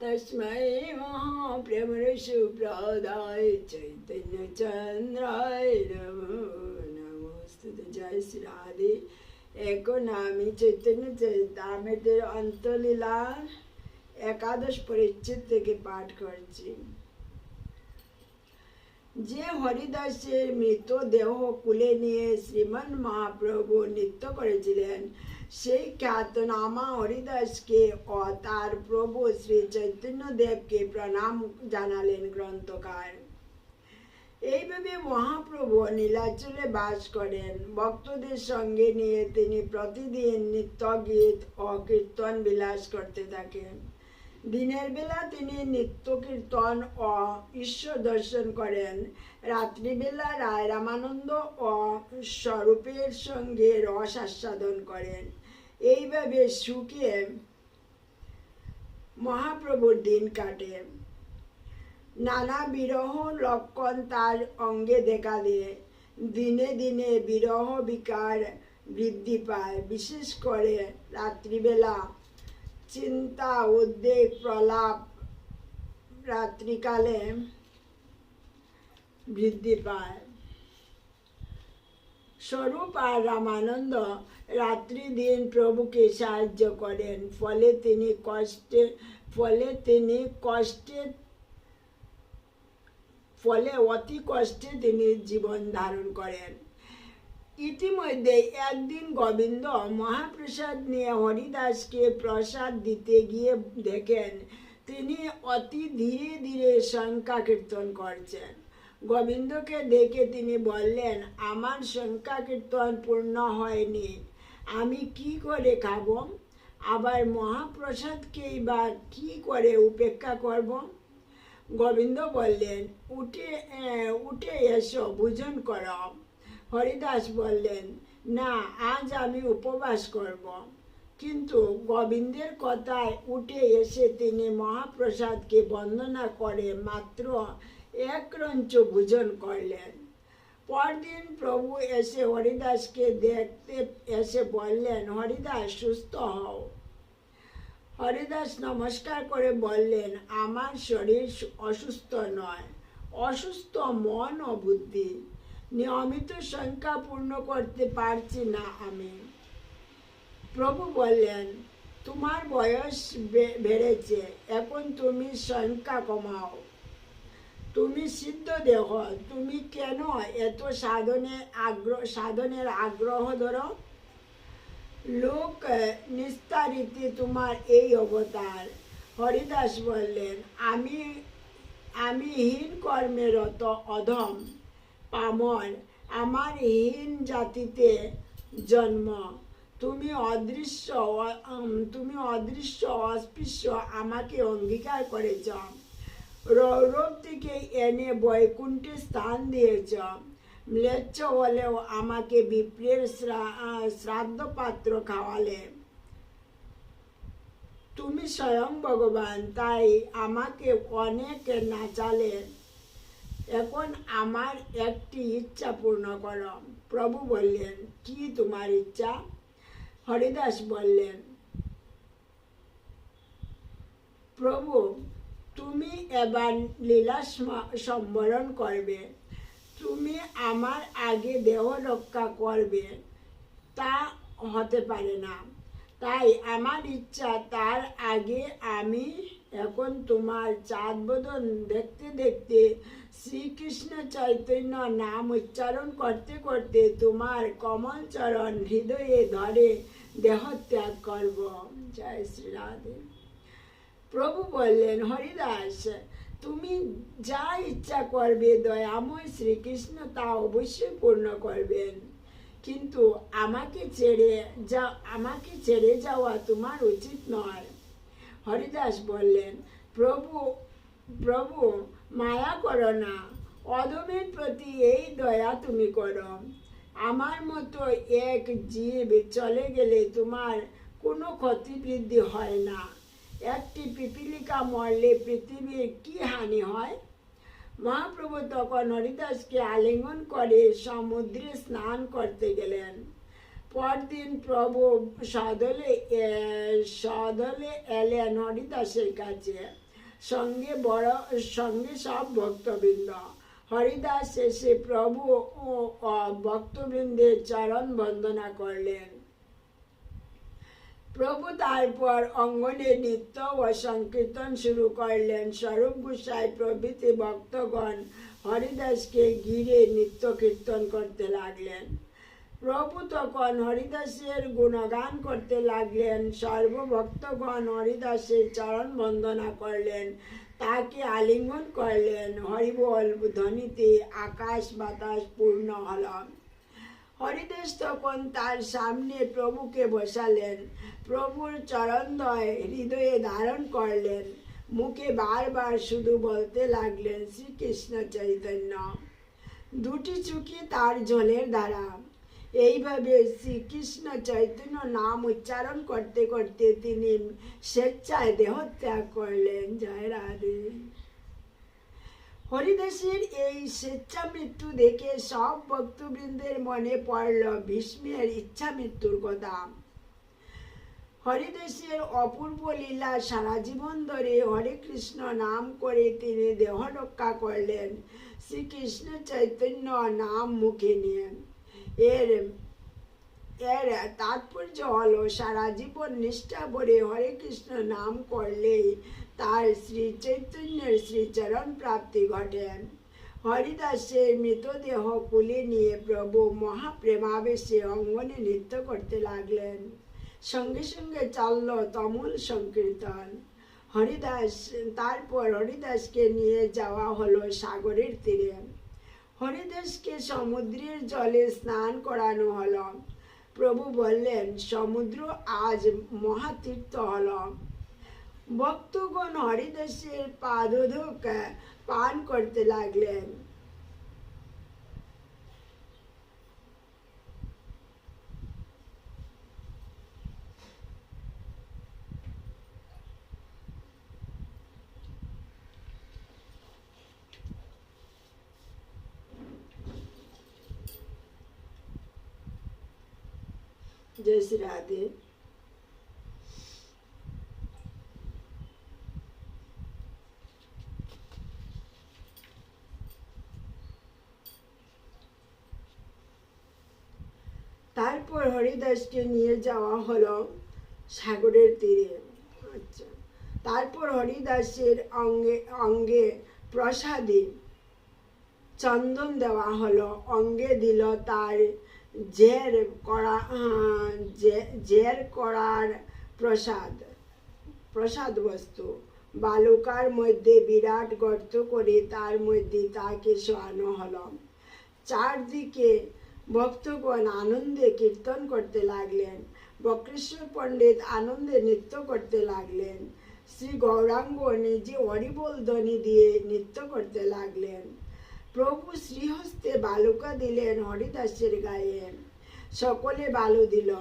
तस्मै महाप्रेमरसुप्रदाय চৈতন্যচন্দ্রায় নমো নমস্তুতে জয় শ্রী রাধে এখন আমি চৈতন্য চরিতামেদের অন্তলীলার একাদশ পরিচ্ছেদ থেকে পাঠ করছি যে হরিদাসের মৃতদেহ কুলে নিয়ে শ্রীমান মহাপ্রভু নৃত্য করেছিলেন, সেই খ্যাতনামা হরিদাসকে ও তার প্রভু শ্রী চৈতন্য দেবকে প্রণাম জানালেন গ্রন্থকার। এইভাবে মহাপ্রভু নীলাচলে বাস করেন। ভক্তদের সঙ্গে নিয়ে তিনি প্রতিদিন নৃত্য গীত ও কীর্তন বিলাস করতে থাকেন। দিনের বেলা তিনি নিত্য কীর্তন ও ঈশ্বর দর্শন করেন। রাত্রিবেলা রায় রামানন্দ ও স্বরূপের সঙ্গে রস আস্বাদন করেন। এইভাবে সুখে মহাপ্রভুর দিন কাটে। নানা বিরহ লক্ষণ তার অঙ্গে দেখা দিয়ে দিনে দিনে বিরহ বিকার বৃদ্ধি পায়। বিশেষ করে রাত্রিবেলা চিন্তা, উদ্বেগ, প্রলাপ রাত্রিকালে বৃদ্ধি পায়। স্বরূপ আর রামানন্দ রাত্রি দিন প্রভুকে সাহায্য করেন। ফলে তিনি কষ্টে, ফলে তিনি কষ্টে, ফলে অতি কষ্টে তিনি জীবন ধারণ করেন। ইতিমধ্যে একদিন গোবিন্দ মহাপ্রসাদ নিয়ে হরিদাসকে প্রসাদ দিতে গিয়ে দেখেন তিনি অতি ধীরে ধীরে সংখ্যা কীর্তন করছেন। গোবিন্দকে দেখে তিনি বললেন, আমার সংখ্যা কীর্তন পূর্ণ হয়নি, আমি কি করে খাব? আবার মহাপ্রসাদকেই বা কি করে উপেক্ষা করব? গোবিন্দ বললেন, উঠে উঠে এসো, ভোজন করো হরিদাস বললেন, না, আজ আমি উপবাস করব। কিন্তু গোবিন্দের কথায় উঠে এসে তিনি মহাপ্রসাদকে বন্দনা করে মাত্র এক রঞ্চ ভোজন করলেন। পরদিন প্রভু এসে হরিদাসকে দেখতে এসে বললেন, হরিদাস, সুস্থ হও। হরিদাস নমস্কার করে বললেন, আমার শরীর অসুস্থ নয়, অসুস্থ মন ও বুদ্ধি। নিয়মিত সংখ্যা পূর্ণ করতে পারছি না আমি। প্রভু বললেন, তোমার বয়স বেড়েছে, এখন তুমি সংখ্যা কমাও। তুমি সিদ্ধ দেহ, তুমি কেন এত সাধনে আগ্রহ, সাধনের আগ্রহ ধরো? লোক নিস্তারিতে তোমার এই অবতার। হরিদাস বললেন, আমি আমি হীন কর্মেরত অধম। পামর আমার হীন জাতিতে জন্ম। তুমি অদৃশ্য তুমি অদৃশ্য অস্পৃশ্য আমাকে অঙ্গীকার করেছ। রৌরব থেকে এনে বৈকুণ্ঠে স্থান দিয়েছ। ম্লেচ্ছ হলেও আমাকে বিপ্রের শ্রাদ্ধ পাত্র খাওয়ালে। তুমি স্বয়ং ভগবান, তাই আমাকে অনেক নাচালে। এখন আমার একটি ইচ্ছা পূর্ণ করো। প্রভু বললেন, কি তোমার ইচ্ছা? হরিদাস বললেন, প্রভু, তুমি এবার লীলা সম্বরণ করবে। তুমি আমার আগে দেহ রক্ষা করবে। তা হতে পারে না। তাই আমার ইচ্ছা, তার আগে আমি এখন তোমার চাঁদ বদন দেখতে দেখতে শ্রীকৃষ্ণ চৈতন্য নাম উচ্চারণ করতে করতে তোমার কমল চরণ হৃদয়ে ধরে দেহ ত্যাগ করব। জয় শ্রী রাধে। প্রভু বললেন, হরিদাস, তুমি যা ইচ্ছা করবে, দয়াময় শ্রীকৃষ্ণ তা অবশ্যই পূর্ণ করবেন। কিন্তু আমাকে ছেড়ে যা, আমাকে ছেড়ে যাওয়া তোমার উচিত নয়। হরিদাস বললেন, প্রভু প্রভু, মায়া করো না। অদমের প্রতি এই দয়া তুমি করো। আমার মতো এক জীব চলে গেলে তোমার কোনো ক্ষতি বৃদ্ধি হয় না। একটি পিপিলিকা মরলে পৃথিবীর কি হানি হয়? মহাপ্রভু তখন হরিদাসকে আলিঙ্গন করে সমুদ্রে স্নান করতে গেলেন। পরদিন প্রভু সদলে সদলে এলেন হরিদাসের কাছে। সঙ্গে বড়, সঙ্গে সব ভক্তবৃন্দ। হরিদাস এসে প্রভু ও ভক্তবৃন্দের চরণ বন্দনা করলেন। প্রভু তারপর অঙ্গনে নৃত্য ও সংকীর্তন শুরু করলেন। স্বরূপ গোসাই প্রভৃতি ভক্তগণ হরিদাসকে ঘিরে নৃত্য কীর্তন করতে লাগলেন। প্রভু তখন হরিদাসের গুণগান করতে লাগলেন, সর্বভক্তগণ হরিদাসের চরণ বন্দনা করলেন, তাকে আলিঙ্গন করলেন, হরিবল ধ্বনিতে আকাশ বাতাস পূর্ণ হল। হরিদাস তখন তার সামনে প্রভুকে বসালেন, প্রভুর চরণদয় হৃদয়ে ধারণ করলেন, মুখে বারবার শুধু বলতে লাগলেন, শ্রীকৃষ্ণ চৈতন্য, দুটি চুকি তার জলের দ্বারা। এইভাবে শ্রীকৃষ্ণ চৈতন্য নাম উচ্চারণ করতে করতে তিনি স্বেচ্ছায় দেহত্যাগ করলেন। জয় রাধে। হরিদাসের এই স্বেচ্ছা মৃত্যু দেখে সব ভক্তবৃন্দের মনে পড়ল ভীষ্মের ইচ্ছা মৃত্যুর কথা। হরিদাসের অপূর্ব লীলা সারা জীবন ধরে হরে কৃষ্ণ নাম করে তিনি দেহ রক্ষা করলেন। শ্রীকৃষ্ণ চৈতন্য নাম মুখে নিয়ে এর এর তাৎপর্য হলো, সারা জীবন নিষ্ঠা ভরে হরে কৃষ্ণ নাম করলেই তার শ্রী চৈতন্যের শ্রীচরণ প্রাপ্তি ঘটে। হরিদাসের মৃতদেহ কুলে নিয়ে প্রভু মহাপ্রেমাবেশে অঙ্গনে নৃত্য করতে লাগলেন। সঙ্গে সঙ্গে চালল তমুল সংকীর্তন। হরিদাস, তারপর হরিদাসকে নিয়ে যাওয়া হলো সাগরের তীরে। হরিদাসকে সমুদ্রের জলে স্নান করানো হলো। প্রভু বললেন, সমুদ্র আজ মহাতীর্থ হল। ভক্তগণ হরিদাসের পাদোধক পান করতে লাগলেন। જય શ્રી રાધે তারপর হরিদাসকে নিয়ে যাওয়া হলো সাগরের তীরে। আচ্ছা। তারপর হরিদাসের অঙ্গে অঙ্গে প্রসাদে চন্দন দেওয়া হলো। অঙ্গে দিল তার জের করা জের করার প্রসাদ প্রসাদ বস্তু। বালুকার মধ্যে বিরাট গর্ত করে তার মধ্যে তাকে শোয়ানো হলো। চারদিকে ভক্তগণ আনন্দে কীর্তন করতে লাগলেন। বক্রেশ্বর পণ্ডিত আনন্দে নৃত্য করতে লাগলেন। শ্রী গৌরাঙ্গ নিজে হরিবোল ধ্বনি দিয়ে নৃত্য করতে লাগলেন। প্রভু শ্রীহস্তে বালুকা দিলেন, হরিদাসের গায়ে। সকলে বালু দিল।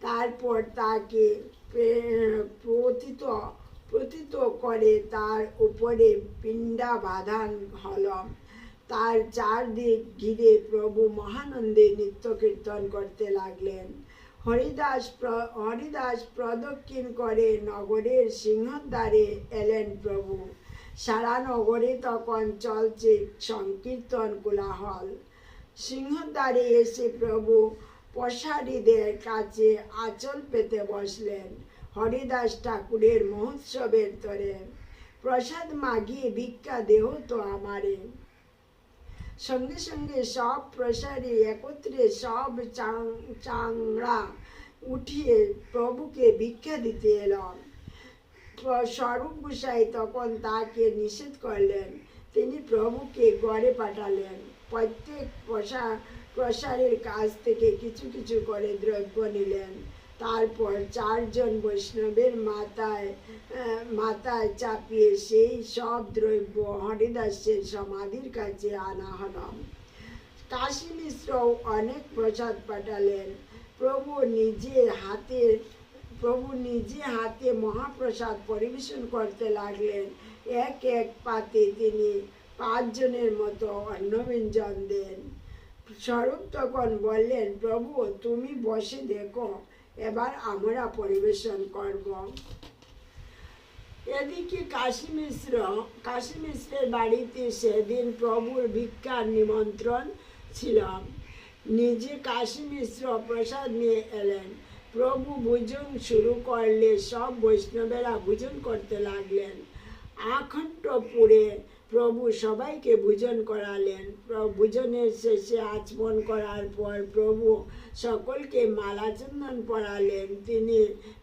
তারপর তাকে প্রে- প্রথিত প্রথিত করে তার উপরে পিণ্ডা বাঁধান হল। তার চারদিক ঘিরে প্রভু মহানন্দে নৃত্য কীর্তন করতে লাগলেন। হরিদাস হরিদাস প্রদক্ষিণ করে নগরের সিংহদ্বারে এলেন প্রভু। সারা নগরে তখন চলছে সংকীর্তন কোলাহল। সিংহদ্বারে এসে প্রভু পশারীদের কাছে আঁচল পেতে বসলেন হরিদাস ঠাকুরের মহোৎসবের তরে। প্রসাদ মাগিয়ে ভিক্ষা দেহ তো আমারে। সঙ্গে সঙ্গে সব প্রসারী একত্রে সব চাং- চাংড়া উঠিয়ে প্রভুকে ভিক্ষা দিতে এলাম স্বরূপ গোসাই তখন তাকে নিষেধ করলেন। তিনি প্রভুকে গড়ে পাঠালেন। প্রত্যেক প্রসা, প্রসারের কাছ থেকে কিছু কিছু করে দ্রব্য নিলেন। তারপর চারজন বৈষ্ণবের মাথায় মাথায় চাপিয়ে সেই সব দ্রব্য হরিদাসের সমাধির কাছে আনা হল কাশী মিশ্রও অনেক প্রসাদ পাঠালেন। প্রভু নিজের হাতে প্রভু নিজে হাতে মহাপ্রসাদ পরিবেশন করতে লাগলেন। এক এক পাতে তিনি পাঁচজনের মতো অন্নব্যঞ্জন দেন। স্বরূপ তখন বললেন, প্রভু, তুমি বসে দেখো, এবার আমরা পরিবেশন করব। এদিকে কাশী মিশ্র, কাশী মিশ্রের বাড়িতে সেদিন প্রভুর ভিক্ষার নিমন্ত্রণ ছিল। নিজে কাশী মিশ্র প্রসাদ নিয়ে এলেন। প্রভু ভোজন শুরু করলে সব বৈষ্ণবেরা ভোজন করতে লাগলেন। আখণ্ডপুরে প্রভু সবাইকে ভোজন করালেন। ভোজনের শেষে আচমন করার পর প্রভু সকলকে মালাচন্দন পরালেন। তিনি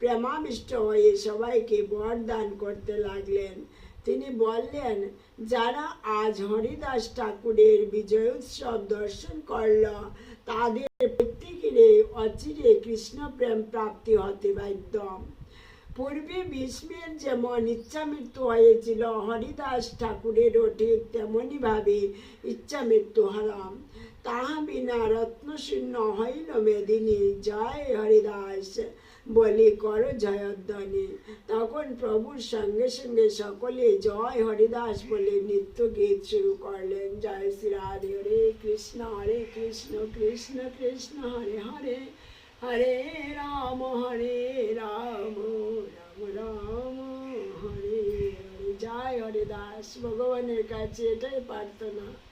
প্রেমাবিষ্ট হয়ে সবাইকে বরদান করতে লাগলেন। তিনি বললেন, যারা আজ হরিদাস ঠাকুরের বিজয় উৎসব দর্শন করল, তাদের প্রত্যেকেরই অচিরে কৃষ্ণ প্রেম প্রাপ্তি হতে বাধ্য। পূর্বে ভীষ্মের যেমন ইচ্ছা মৃত্যু হয়েছিল, হরিদাস ঠাকুরেরও ঠিক তেমনইভাবে ইচ্ছা মৃত্যু হলাম। তাহা বিনা রত্নশূন্য হইল মেদিনী। জয় হরিদাস। বলি, কর জয়ধ্বনি। তখন প্রভুর সঙ্গে সঙ্গে সকলে জয় হরিদাস বলে নৃত্য গীত শুরু করলেন। জয় শ্রী রাধে, হরে কৃষ্ণ হরে কৃষ্ণ কৃষ্ণ কৃষ্ণ, হরে হরে হরে রাম হরে রাম রাম রাম, হরে হরে। জয় হরিদাস, ভগবানের কাছে এটাই প্রার্থনা।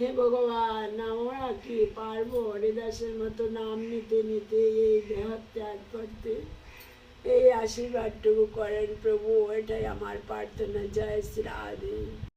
হে ভগবান, আমরা কি পারব? হরিদাসের মতো নাম নিতে নিতে এই দেহ ত্যাগ করতে। এই আশীর্বাদটুকু করেন প্রভু, এটাই আমার প্রার্থনা। জয় শ্রী রাধে।